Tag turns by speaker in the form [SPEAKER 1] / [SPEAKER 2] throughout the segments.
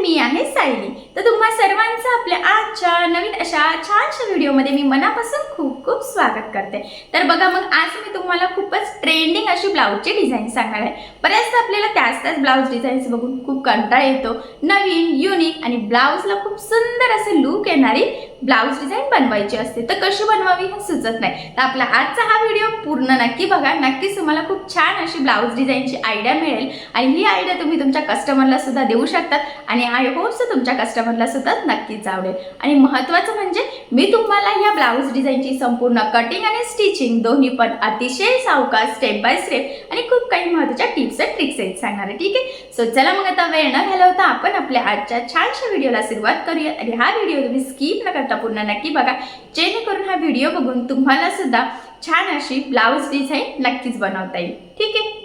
[SPEAKER 1] मी आहे सायली. तर तुम्हा सर्वांचं आपल्या आजच्या नवीन अशा छानशा व्हिडिओमध्ये मी मनापासून खूप खूप स्वागत करते. तर बघा मग आज मी तुम्हाला खूपच ट्रेंडिंग अशी ब्लाऊजची डिझाईन सांगणार आहे. बऱ्याचदा आपल्याला त्याच त्याच ब्लाऊज डिझाईन्स बघून खूप कंटाळा येतो. नवीन युनिक आणि ब्लाऊजला खूप सुंदर असे लुक येणारी ब्लाऊज डिझाईन बनवायची असते तर कशी बनवावी हे सुचत नाही. तर आपला आजचा हा व्हिडिओ पूर्ण नक्की बघा. नक्कीच तुम्हाला खूप छान अशी ब्लाऊज डिझाईनची आयडिया मिळेल. आणि ही आयडिया तुम्ही तुमच्या कस्टमरला सुद्धा देऊ शकतात. आणि आय होप्स तुमच्या कस्टमरला सुद्धा नक्कीच आवडेल. आणि महत्त्वाचं म्हणजे मी तुम्हाला या ब्लाऊज डिझाईनची संपूर्ण कटिंग आणि स्टिचिंग दोन्ही पण अतिशय सावकाश स्टेप बाय स्टेप आणि खूप काही महत्त्वाच्या टिप्स अँड ट्रिक्स आहेत सांगणार आहे. ठीक आहे? सो चला मग आता वेळ न घालवता आपण आपल्या आजच्या छानशा व्हिडिओला सुरुवात करूया. आणि हा व्हिडिओ तुम्ही स्किप न करता पूर्ण नक्की बघा. जेणेकरून हा व्हिडिओ बघून तुम्हाला सुद्धा छान अशी ब्लाऊज डिझाईन नक्कीच बनवता येईल. ठीक आहे?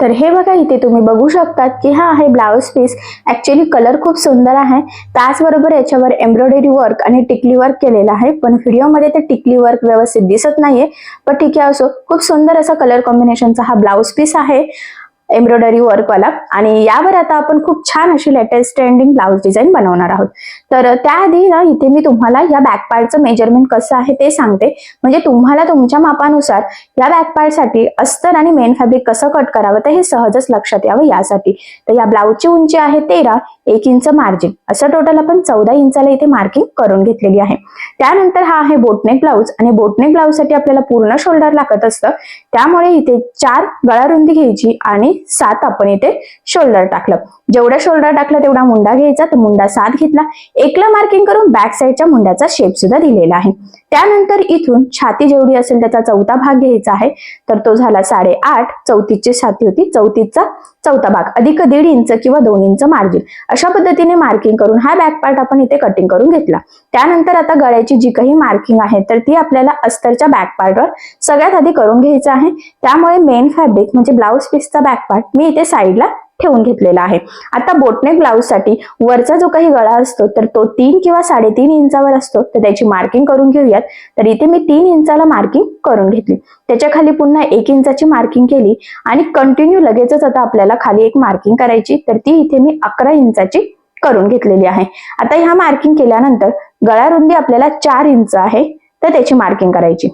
[SPEAKER 2] तर हे बघा इथे तुम्ही बघू शकतात की हा आहे ब्लाऊज पीस ॲक्च्युली कलर खूप सुंदर आहे. त्याचबरोबर याच्यावर एम्ब्रॉयडरी वर्क आणि टिकली वर्क केलेलं आहे. पण व्हिडिओमध्ये ते टिकली वर्क व्यवस्थित दिसत नाहीये. पण ठीक आहे असो. खूप सुंदर असा कलर कॉम्बिनेशनचा हा ब्लाऊज पीस आहे. एम्ब्रॉयडरी वर्कवाला. आणि यावर आता आपण खूप छान अशी लेटेस्ट ट्रेंडिंग ब्लाऊज डिझाईन बनवणार आहोत. तर त्याआधी ना इथे मी तुम्हाला या बॅक पार्टचं मेजरमेंट कसं आहे ते सांगते. म्हणजे तुम्हाला तुमच्या मापानुसार या बॅक पार्टसाठी अस्तर आणि मेन फॅब्रिक कसं कट करावं तर हे सहजच लक्षात यावं यासाठी. तर या ब्लाऊजची उंची आहे तेरा एक इंच मार्जिन असं टोटल आपण चौदा इंचाला इथे मार्किंग करून घेतलेली आहे. त्यानंतर हा आहे बोटनेक ब्लाऊज आणि बोटनेक ब्लाऊजसाठी आपल्याला पूर्ण शोल्डर लागत असतं. त्यामुळे इथे चार गळा रुंदी घ्यायची आणि सात आपण इथे शोल्डर टाकलं. जेवढा शोल्डर टाकलं तेवढा मुंडा घ्यायचा. तर मुंडा सात घेतला. एकला मार्किंग करून बॅक साईडच्या मुंड्याचा शेप सुद्धा दिलेला आहे. त्यानंतर इथून छाती जेवढी असेल त्याचा चौथा भाग घ्यायचा आहे. तर तो झाला साडेआठ. चौतीसची छाती होती. चौतीसचा चौथा भाग. अधिक दीड इंच किंवा दोन इंच मार्जिन अशा पद्धतीने मार्किंग करून हा बॅक पार्ट आपण इथे कटिंग करून घेतला. त्यानंतर आता गळ्याची जी काही मार्किंग आहे तर ती आपल्याला अस्तरच्या बॅक पार्टवर सगळ्यात आधी करून घ्यायचं आहे. त्यामुळे मेन फॅब्रिक म्हणजे ब्लाऊज पीसचा बॅक पार्ट मी इथे साईडला ठेवून घेतलेला आहे. आता बोटनेक ब्लाऊजसाठी वरचा जो काही गळा असतो तर तो तीन किंवा साडेतीन इंचावर असतो. तर त्याची मार्किंग करून घेऊयात. तर इथे मी तीन इंचाला मार्किंग करून घेतली. त्याच्याखाली पुन्हा एक इंचाची मार्किंग केली आणि कंटिन्यू लगेचच आता आपल्याला खाली एक मार्किंग करायची. तर ती इथे मी अकरा इंचाची करून घेतलेली आहे. आता ह्या मार्किंग केल्यानंतर गळा रुंदी आपल्याला चार इंच आहे. तर त्याची मार्किंग करायची.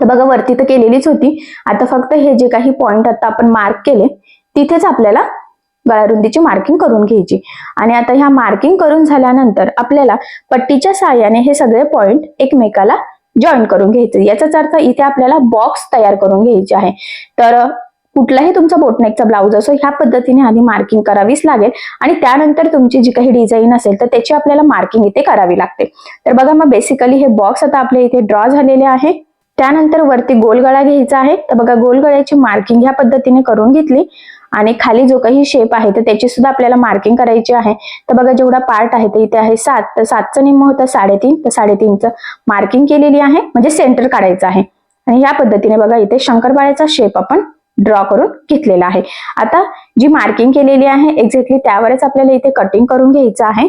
[SPEAKER 2] तर बघा वरती तर केलेलीच होती. आता फक्त हे जे काही पॉइंट आता आपण मार्क केले तिथेच आपल्याला गळारुंदीची मार्किंग करून घ्यायची. आणि आता ह्या मार्किंग करून झाल्यानंतर आपल्याला पट्टीच्या साह्याने हे सगळे पॉइंट एकमेकाला जॉईन करून घ्यायचे. याचाच अर्थ इथे आपल्याला बॉक्स तयार करून घ्यायचे आहे. तर कुठलाही तुमचा बोटनेकचा ब्लाऊज असो ह्या पद्धतीने आधी मार्किंग करावीच लागेल. आणि त्यानंतर तुमची जी काही डिझाईन असेल तर त्याची आपल्याला मार्किंग इथे करावी लागते. तर बघा मग बेसिकली हे बॉक्स आता आपल्या इथे ड्रॉ झालेले आहे. त्यानंतर वरती गोलगळा घ्यायचा आहे. तर बघा गोलगळ्याची मार्किंग ह्या पद्धतीने करून घेतली. आणि खाली जो काही शेप आहे तर त्याची सुद्धा आपल्याला मार्किंग करायची आहे. तर बघा जेवढा पार्ट आहे तर इथे आहे सात. तर सातचं निम्म होतं साडेतीन. तर साडेतीनचं मार्किंग केलेली आहे. म्हणजे सेंटर काढायचं आहे. आणि या पद्धतीने बघा इथे शंकरपाळ्याचा शेप आपण ड्रॉ करून घेतलेला आहे. आता जी मार्किंग केलेली आहे एक्झॅक्टली त्यावरच आपल्याला इथे कटिंग करून घ्यायचं आहे.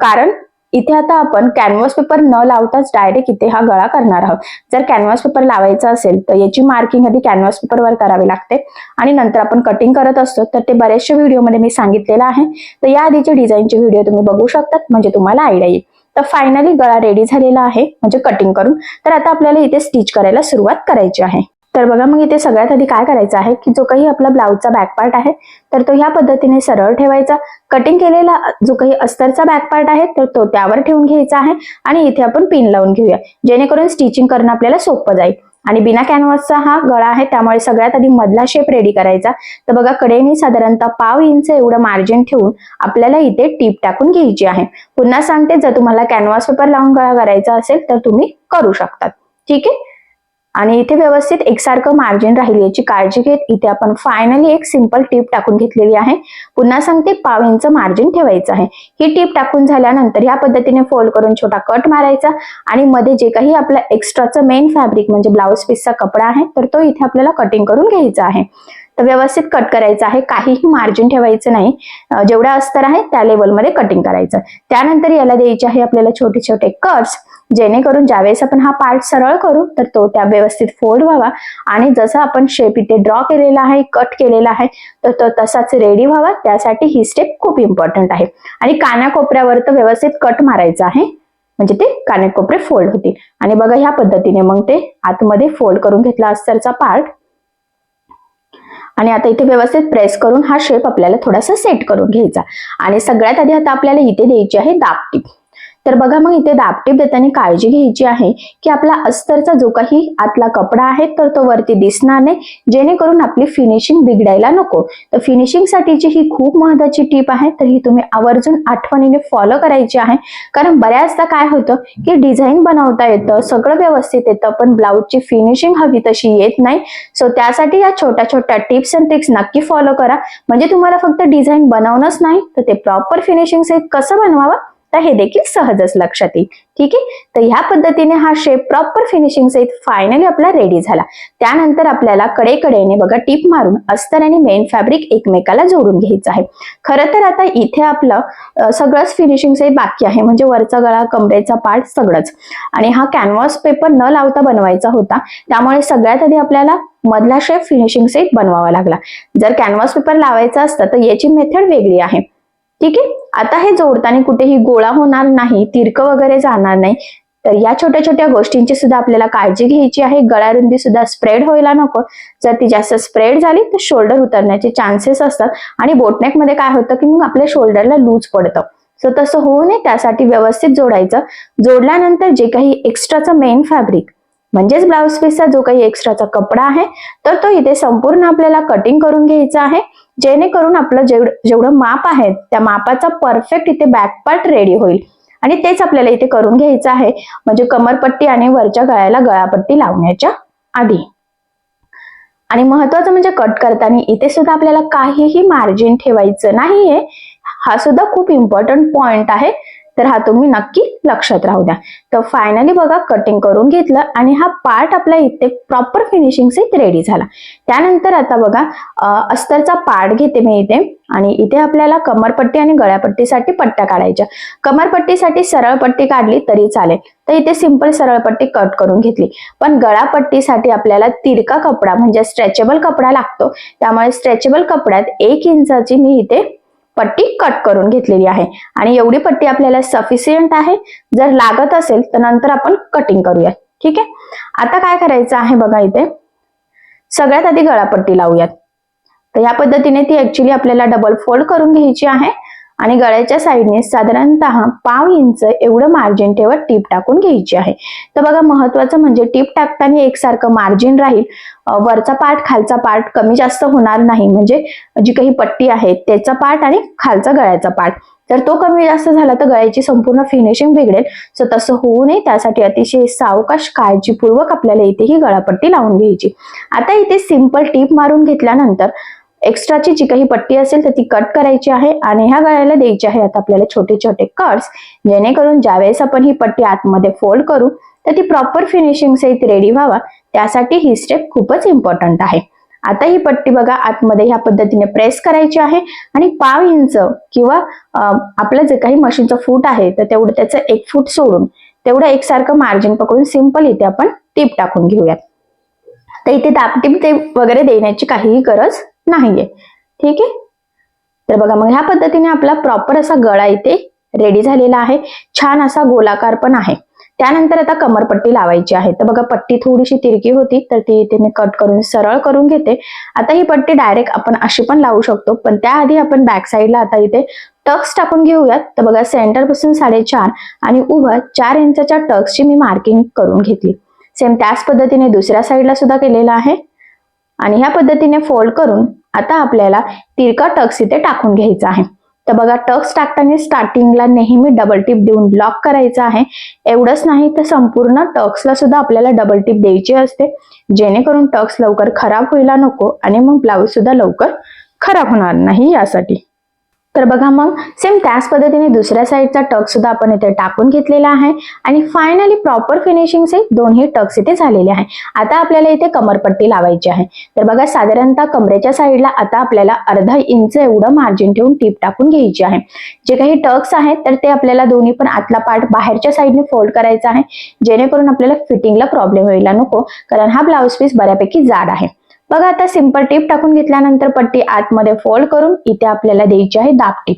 [SPEAKER 2] कारण इथे आता आपण कॅनव्हास पेपर न लावताच डायरेक्ट इथे हा गळा करणार आहोत. जर कॅनव्हास पेपर लावायचा असेल तर याची मार्किंग आधी कॅनव्हास पेपरवर करावी लागते. आणि नंतर आपण कटिंग करत असतो तर ते बऱ्याचशा व्हिडिओमध्ये मी सांगितलेलं आहे. तर या आधीचे डिझाईनचे व्हिडिओ तुम्ही बघू शकतात म्हणजे तुम्हाला आयडिया येईल. तर फायनली गळा रेडी झालेला आहे म्हणजे कटिंग करून. तर आता आपल्याला इथे स्टिच करायला सुरुवात करायची आहे. तर बघा मग इथे सगळ्यात आधी काय करायचं आहे की जो काही आपला ब्लाऊजचा बॅक पार्ट आहे तर तो ह्या पद्धतीने सरळ ठेवायचा. कटिंग केलेला जो काही अस्तरचा बॅक पार्ट आहे तर तो त्यावर ठेवून घ्यायचा आहे आणि इथे आपण पिन लावून घेऊया. जेणेकरून स्टिचिंग करणं आपल्याला सोपं जाईल. आणि बिना कॅनव्हासचा हा गळा आहे त्यामुळे सगळ्यात आधी मधला शेप रेडी करायचा. तर बघा कडेने साधारणतः पाव इंच एवढं मार्जिन ठेवून आपल्याला इथे टीप टाकून घ्यायची आहे. पुन्हा सांगते जर तुम्हाला कॅनव्हास पेपर लावून गळा करायचा असेल तर तुम्ही करू शकतात. ठीक आहे? आणि इथे व्यवस्थित एकसारखं मार्जिन राहील याची काळजी घेत इथे आपण फायनली एक सिंपल टीप टाकून घेतलेली आहे. पुन्हा सांगते पाव इंच मार्जिन ठेवायचं आहे. ही टीप टाकून झाल्यानंतर या पद्धतीने फोल्ड करून छोटा कट मारायचा आणि मध्ये जे काही आपला एक्स्ट्राचं मेन फॅब्रिक म्हणजे ब्लाऊज पीसचा कपडा आहे तर तो इथे आपल्याला कटिंग करून घ्यायचा आहे. तर व्यवस्थित कट करायचं आहे. काहीही मार्जिन ठेवायचं नाही. जेवढा अस्तर आहे त्या लेवलमध्ये कटिंग करायचं. त्यानंतर याला द्यायचे आहे आपल्याला छोटे छोटे कट्स जेणेकरून ज्यावेळेस आपण हा पार्ट सरळ करू तर तो त्या व्यवस्थित फोल्ड व्हावा. आणि जसं आपण शेप इथे ड्रॉ केलेला आहे कट केलेला आहे तर तो तसाच रेडी व्हावा. त्यासाठी ही स्टेप खूप इम्पॉर्टंट आहे. आणि कानाकोपऱ्यावर तर व्यवस्थित कट मारायचा आहे. म्हणजे ते कानाकोपरे फोल्ड होतील. आणि बघा ह्या पद्धतीने मग ते आतमध्ये फोल्ड करून घेतला अस्तरचा पार्ट आणि आता इथे व्यवस्थित प्रेस करून हा शेप आपल्याला थोडासा सेट करून घ्यायचा. आणि सगळ्यात आधी आता आपल्याला इथे द्यायची आहे दाबटीप तर बघा मग इथे दापटीप देताना काळजी घ्यायची आहे की आपला अस्तरचा जो काही आतला कपडा आहे तर तो वरती दिसणार नाही. जेणेकरून आपली फिनिशिंग बिघडायला नको. तर फिनिशिंगसाठीची ही खूप महत्वाची टीप आहे. तर ही तुम्ही आवर्जून आठवणीने फॉलो करायची आहे. कारण बऱ्याचदा काय होतं की डिझाईन बनवता येतं सगळं व्यवस्थित येतं पण ब्लाऊजची फिनिशिंग हवी तशी येत नाही. सो त्यासाठी या छोट्या छोट्या टिप्स अँड ट्रिक्स नक्की फॉलो करा. म्हणजे तुम्हाला फक्त डिझाईन बनवणंच नाही तर ते प्रॉपर फिनिशिंग सहित कसं बनवावं तर हे देखील सहजच लक्षात येईल. ठीक आहे? तर ह्या पद्धतीने हा शेप प्रॉपर फिनिशिंग सहित फायनली आपला रेडी झाला. त्यानंतर आपल्याला कडेकडेने बघा टीप मारून अस्तर आणि मेन फॅब्रिक एकमेकाला जोडून घ्यायचं आहे. खरं तर आता इथे आपलं सगळंच फिनिशिंग सहित बाकी आहे. म्हणजे वरचा गळा कमरेचा पार्ट सगळंच. आणि हा कॅनव्हास पेपर न लावता बनवायचा होता. त्यामुळे सगळ्यात आधी आपल्याला मधला शेप फिनिशिंग सहित बनवावा लागला. जर कॅनव्हास पेपर लावायचा असतं तर याची मेथड वेगळी आहे. ठीक आहे? आता हे जोडताना कुठेही गोळा होणार नाही तिरकं वगैरे जाणार नाही. तर या छोट्या छोट्या गोष्टींची सुद्धा आपल्याला काळजी घ्यायची आहे. गळारुंदी सुद्धा स्प्रेड व्हायला नको. जर ती जास्त स्प्रेड झाली तर शोल्डर उतरण्याचे चान्सेस असतात. आणि बोटनेकमध्ये काय होतं की मग आपल्या शोल्डरला लूज पडतं. सो तसं होऊ नये. त्यासाठी व्यवस्थित जोडायचं. जोडल्यानंतर जे काही एक्स्ट्राचं मेन फॅब्रिक म्हणजेच ब्लाऊज पीसचा जो काही एक्स्ट्राचा कपडा आहे तर तो इथे संपूर्ण आपल्याला कटिंग करून घ्यायचा आहे. जेणेकरून आपलं जेवढं जेवढं माप आहे त्या मापाचा परफेक्ट इथे बॅक पार्ट रेडी होईल. आणि तेच आपल्याला इथे करून घ्यायचं आहे. म्हणजे कमरपट्टी आणि वरच्या गळ्याला गळापट्टी लावण्याच्या आधी. आणि महत्वाचं म्हणजे कट करताना इथे सुद्धा आपल्याला काहीही मार्जिन ठेवायचं नाहीये. हा सुद्धा खूप इम्पॉर्टंट पॉइंट आहे. तर हा तुम्ही नक्की लक्षात राहू द्या. तर फायनली बघा कटिंग करून घेतलं आणि हा पार्ट आपला इथे प्रॉपर फिनिशिंग सहित रेडी झाला. त्यानंतर आता बघा अस्तरचा पार्ट घेते मी इथे आणि इथे आपल्याला कमरपट्टी आणि गळ्यापट्टीसाठी पट्ट्या काढायच्या. कमरपट्टीसाठी सरळ पट्टी काढली तरी चालेल. तर इथे सिंपल सरळ पट्टी कट करून घेतली. पण गळापट्टीसाठी आपल्याला तिरका कपडा म्हणजे स्ट्रेचेबल कपडा लागतो. त्यामुळे स्ट्रेचेबल कपड्यात एक इंचाची मी इथे पट्टी कट करून घेतलेली आहे. आणि एवढी पट्टी आपल्याला सफिशियंट आहे. जर लागत असेल तर नंतर आपण कटिंग करूयात. ठीक आहे? आता काय करायचं आहे बघा इथे? सगळ्यात आधी गळापट्टी लावूयात. तर या पद्धतीने ती ऍक्च्युली आपल्याला डबल फोल्ड करून घ्यायची आहे. आणि गळ्याच्या साईडने साधारणतः पाव इंच एवढं मार्जिन ठेवत टीप टाकून घ्यायची आहे. तर बघा महत्वाचं म्हणजे टीप टाकताना एकसारखं मार्जिन राहील. वरचा पार्ट खालचा पार्ट कमी जास्त होणार नाही. म्हणजे जी काही पट्टी आहे त्याचा पार्ट आणि खालचा गळ्याचा पार्ट तर तो कमी जास्त झाला तर गळ्याची संपूर्ण फिनिशिंग बिघडेल. सो तसं होऊ नये. त्यासाठी अतिशय सावकाश काळजीपूर्वक आपल्याला इथे ही गळापट्टी लावून घ्यायची. आता इथे सिंपल टीप मारून घेतल्यानंतर एक्स्ट्राची जी काही पट्टी असेल तर ती कट करायची आहे आणि ह्या गळ्याला द्यायची आहे. आता आपल्याला छोटे छोटे कट्स जेणेकरून ज्यावेळेस आपण ही पट्टी आतमध्ये फोल्ड करू तर ती प्रॉपर फिनिशिंग सहित रेडी व्हावा. त्यासाठी ही स्टेप खूपच इम्पॉर्टंट आहे. आता ही पट्टी बघा आतमध्ये ह्या पद्धतीने प्रेस करायची आहे आणि पाव इंच किंवा आपलं जे काही मशीनचं फूट आहे तर तेवढं त्याचं एक फूट सोडून तेवढं एकसारखं मार्जिन पकडून सिंपल इथे आपण टीप टाकून घेऊयात. तर इथे दापटीप ते वगैरे देण्याची काहीही गरज नाहीये. ठीक आहे? तर बघा मग ह्या पद्धतीने आपला प्रॉपर असा गळा इथे रेडी झालेला आहे. छान असा गोलाकार पण आहे. त्यानंतर आता कमरपट्टी लावायची आहे. तर बघा पट्टी थोडीशी तिरकी होती तर ती इथे मी कट करून सरळ करून घेते. आता ही पट्टी डायरेक्ट आपण अशी पण लावू शकतो. पण त्याआधी आपण बॅक साईडला आता इथे टक्स टाकून घेऊयात. तर बघा सेंटरपासून साडेचार आणि उभं चार इंचाच्या टक्सची मी मार्किंग करून घेतली. सेम त्याच पद्धतीने दुसऱ्या साईडला सुद्धा केलेलं आहे. आणि ह्या पद्धतीने फोल्ड करून आता आपल्याला तिरका टक्स इथे टाकून घ्यायचा आहे. तर बघा टक्स टाकताना स्टार्टिंगला नेहमी डबल टिप देऊन ब्लॉक करायचा आहे. एवढंच नाही तर संपूर्ण टक्सला सुद्धा आपल्याला डबल टिप द्यायची असते. जेणेकरून टक्स लवकर खराब व्हायला नको आणि मग ब्लाऊज सुद्धा लवकर खराब होणार नाही यासाठी. तर बघा मग सेम त्याच पद्धतीने दुसऱ्या साईडचा टक सुद्धा आपण इथे टाकून घेतलेला आहे. आणि फायनली प्रॉपर फिनिशिंगचे दोन्ही टक्स इथे झालेले आहे. आता आपल्याला इथे कमरपट्टी लावायची आहे. तर बघा साधारणतः कमरेच्या साईडला आता आपल्याला अर्धा इंच एवढं मार्जिन ठेवून टीप टाकून घ्यायची आहे. जे काही टक्स आहेत तर ते आपल्याला दोन्ही पण आतला पार्ट बाहेरच्या साईडने फोल्ड करायचा आहे. जेणेकरून आपल्याला फिटिंगला प्रॉब्लेम व्हायला नको कारण हा ब्लाऊज पीस बऱ्यापैकी जाड आहे. बघा आता सिंपल टीप टाकून घेतल्यानंतर पट्टी आतमध्ये फोल्ड करून इथे आपल्याला द्यायची आहे दाबटीप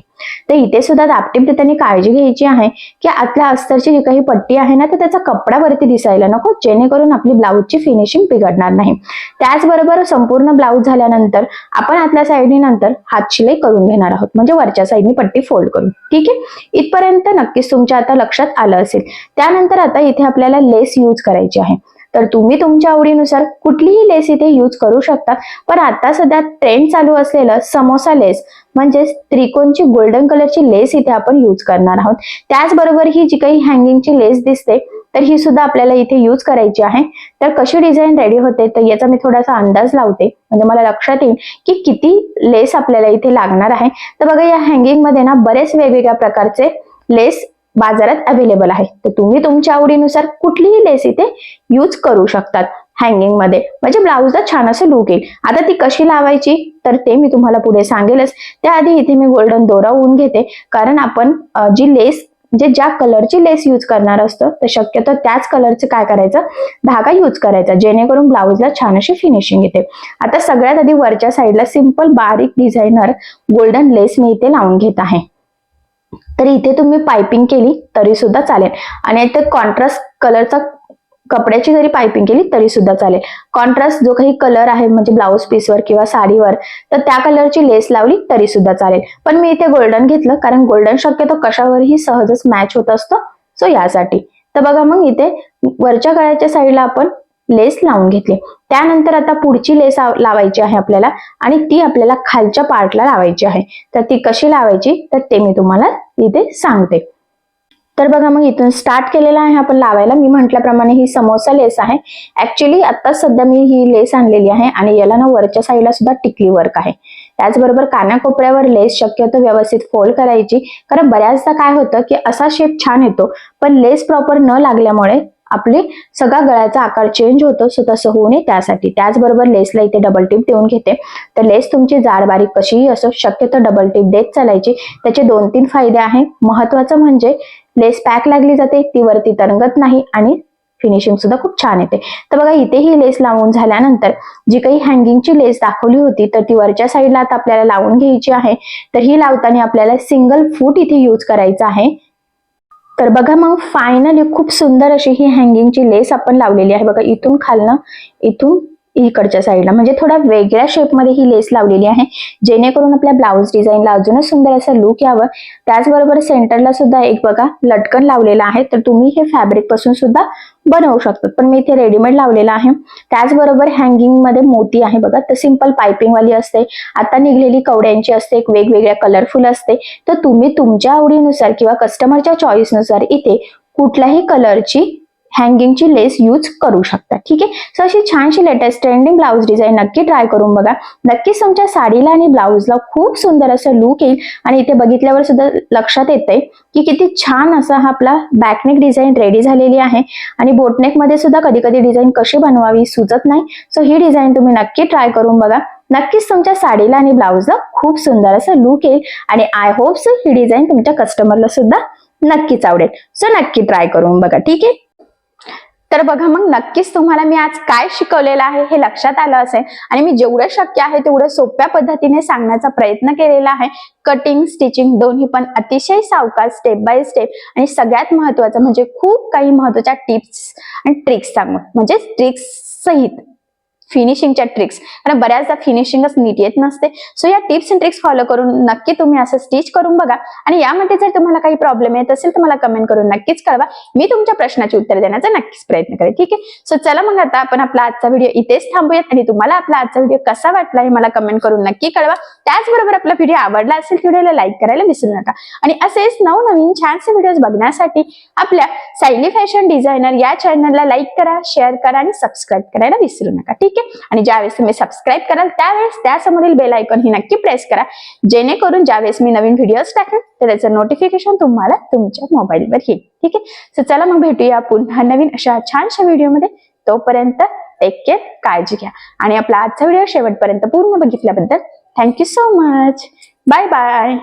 [SPEAKER 2] तर इथे सुद्धा दापटीप देताना काळजी घ्यायची आहे की आतल्या अस्तरची जी काही पट्टी आहे ना तर त्याचा कपडा वरती दिसायला नको जेणेकरून आपली ब्लाऊजची फिनिशिंग बिघडणार नाही. त्याचबरोबर संपूर्ण ब्लाऊज झाल्यानंतर आपण आतल्या साईडने नंतर हात शिलाई करून घेणार आहोत. म्हणजे वरच्या साईडने पट्टी फोल्ड करून. ठीक आहे? इथपर्यंत नक्कीच तुमच्या आता लक्षात आलं असेल. त्यानंतर आता इथे आपल्याला लेस यूज करायची आहे. तर तुम्ही तुमच्या आवडीनुसार कुठलीही लेस इथे यूज करू शकता. पण आता सध्या ट्रेंड चालू असलेलं समोसा लेस म्हणजेच त्रिकोणची गोल्डन कलरची लेस इथे आपण यूज करणार आहोत. त्याचबरोबर ही जी काही हँगिंगची लेस दिसते तर ही सुद्धा आपल्याला इथे यूज करायची आहे. तर कशी डिझाईन रेडी होते तर याचा मी थोडासा अंदाज लावते. म्हणजे मला लक्षात येईल की किती लेस आपल्याला इथे लागणार आहे. तर बघा या हँगिंगमध्ये ना बरेच वेगवेगळ्या प्रकारचे लेस बाजारात अवेलेबल आहे. तर तुम्ही तुमच्या आवडीनुसार कुठलीही लेस इथे यूज करू शकतात हँगिंगमध्ये. म्हणजे ब्लाऊजला छान असं लुक येईल. आता ती कशी लावायची? तर ते मी तुम्हाला पुढे सांगेलच. त्याआधी इथे मी गोल्डन दोरा ऊन घेते. कारण आपण जी लेस म्हणजे ज्या कलरची लेस यूज करणार असतो तर शक्यतो त्याच कलरचं काय करायचं? धागा यूज करायचा. जेणेकरून ब्लाऊजला छान अशी फिनिशिंग येते. आता सगळ्यात आधी वरच्या साईडला सिंपल बारीक डिझायनर गोल्डन लेस मी इथे लावून घेत आहे. तर इथे तुम्ही पायपिंग केली तरी सुद्धा चालेल. आणि इथे कॉन्ट्रास्ट कलरचा कपड्याची जरी पायपिंग केली तरी सुद्धा चालेल. कॉन्ट्रास्ट जो काही कलर आहे म्हणजे ब्लाऊज पीसवर किंवा साडीवर तर त्या कलरची लेस लावली तरी सुद्धा चालेल. पण मी इथे गोल्डन घेतलं कारण गोल्डन शक्यतो कशावरही सहजच मॅच होत असतो सो यासाठी. तर बघा मग इथे वरच्या गळ्याच्या साईडला आपण लेस लावून घेतली. त्यानंतर आता पुढची लेस लावायची आहे आपल्याला आणि ती आपल्याला खालच्या पार्टला लावायची आहे. तर ती कशी लावायची? तर ते मी तुम्हाला इथे सांगते. तर बघा मग इथून स्टार्ट केलेला आहे आपण लावायला. मी म्हटल्याप्रमाणे ही समोसा लेस आहे. ऍक्च्युली आता सध्या मी ही लेस आणलेली आहे आणि याला ना वरच्या साईडला सुद्धा टिकली वर्क आहे. त्याचबरोबर कानाकोपऱ्यावर लेस शक्यतो व्यवस्थित फोल्ड करायची. कारण बऱ्याचदा काय होतं की असा शेप छान येतो पण लेस प्रॉपर न लागल्यामुळे आपली सगळा गळ्याचा आकार चेंज होतो सो तसं होऊ नये त्यासाठी. त्याचबरोबर लेसला इथे डबल टिप देऊन घेते. तर लेस तुमची जाड बारीक कशीही असो शक्यतो डबल टिप देत चालायची. त्याचे दोन तीन फायदे आहेत. महत्वाचं म्हणजे लेस पॅक लागली जाते ती वरती तरंगत नाही आणि फिनिशिंग सुद्धा खूप छान येते. तर बघा इथे ही लेस लावून झाल्यानंतर जी काही हँगिंगची लेस दाखवली होती तर ती वरच्या साईडला आता आपल्याला लावून घ्यायची आहे. तर ही लावताना आपल्याला सिंगल फूट इथे यूज करायचा आहे. तर बघा मग फायनली खूप सुंदर अशी ही हँगिंगची लेस आपण लावलेली आहे. बघा इथून खालनं इथून इकडच्या साईडला म्हणजे थोड्या वेगळ्या शेपमध्ये ही लेस लावलेली आहे. जेणेकरून आपल्या ब्लाऊज डिझाईनला अजूनच सुंदर असं लुक यावं. त्याचबरोबर सेंटरला सुद्धा एक बघा लटकन लावलेला आहे. तर तुम्ही हे फॅब्रिकपासून सुद्धा बनवू शकतात पण मी इथे रेडीमेड लावलेला आहे. त्याचबरोबर हँगिंगमध्ये मोती आहे बघा. तर सिंपल पायपिंग वाली असते. आता निघलेली कवड्यांची असते. एक वेगवेगळ्या कलरफुल असते. तर तुम्ही तुमच्या आवडीनुसार किंवा कस्टमरच्या चॉईसनुसार इथे कुठल्याही कलरची हँगिंगची लेस यूज करू शकता. ठीक आहे? सो अशी छानशी लेटेस्ट ट्रेंडिंग ब्लाऊज डिझाईन नक्की ट्राय करून बघा. नक्कीच तुमच्या साडीला आणि ब्लाऊजला खूप सुंदर असं लुक येईल. आणि इथे बघितल्यावर सुद्धा लक्षात येतंय की किती छान असा हा आपला बॅकनेक डिझाईन रेडी झालेली आहे. आणि बोटनेकमध्ये सुद्धा कधी कधी डिझाईन कशी बनवावी सुचत नाही. सो ही डिझाईन तुम्ही नक्की ट्राय करून बघा. नक्कीच तुमच्या साडीला आणि ब्लाऊजला खूप सुंदर असं लुक येईल. आणि आय होप सो ही डिझाईन तुमच्या कस्टमरला सुद्धा नक्कीच आवडेल. सो नक्की ट्राय करून बघा. ठीक आहे? तर बघा मग नक्कीच तुम्हाला मी आज काय शिकवलेलं आहे हे लक्षात आलं असेल. आणि मी जेवढं शक्य आहे तेवढं सोप्या पद्धतीने सांगण्याचा प्रयत्न केलेला आहे. कटिंग स्टिचिंग दोन्ही पण अतिशय सावकाश स्टेप बाय स्टेप आणि सगळ्यात महत्वाचं म्हणजे खूप काही महत्त्वाच्या टिप्स आणि ट्रिक्स सांगून म्हणजे ट्रिक्स सहित. फिनिशिंगच्या ट्रिक्स कारण बऱ्याचदा फिनिशिंगच नीट येत नसते. सो या टिप्स अँड ट्रिक्स फॉलो करून नक्की तुम्ही असं स्टिच करून बघा. आणि यामध्ये जर तुम्हाला काही प्रॉब्लेम येत असेल तर मला कमेंट करून नक्कीच कळवा. मी तुमच्या प्रश्नाची उत्तर देण्याचा नक्कीच प्रयत्न करेन. ठीक आहे? सो चला मग आता आपण आपला आजचा व्हिडिओ इथेच थांबूयात. आणि तुम्हाला आपला आजचा व्हिडिओ कसा वाटला हे मला कमेंट करून नक्की कळवा. त्याचबरोबर आपला व्हिडिओ आवडला असेल व्हिडिओला लाईक करायला विसरू नका. आणि असेच नवनवीन छानसे व्हिडिओज बघण्यासाठी आपल्या सायली फॅशन डिझायनर या चॅनलला लाईक करा शेअर करा आणि सबस्क्राईब करायला विसरू नका. ठीक आहे? आहे आणि ज्यावेळेस तुम्ही सबस्क्राईब कराल त्यावेळेस त्यासमोरील बेल आयकॉन ही नक्की प्रेस करा. जेणेकरून ज्यावेळेस मी नवीन व्हिडिओज टाकेन तर त्याचं नोटिफिकेशन तुम्हाला तुमच्या मोबाईलवर येईल. ठीक आहे? सो चला मग भेटूया पुन्हा नवीन अशा छानशा व्हिडिओमध्ये तोपर्यंत टेक केअर काळजी घ्या. आणि आपला आजचा व्हिडिओ शेवटपर्यंत पूर्ण बघितल्याबद्दल thank you so much bye bye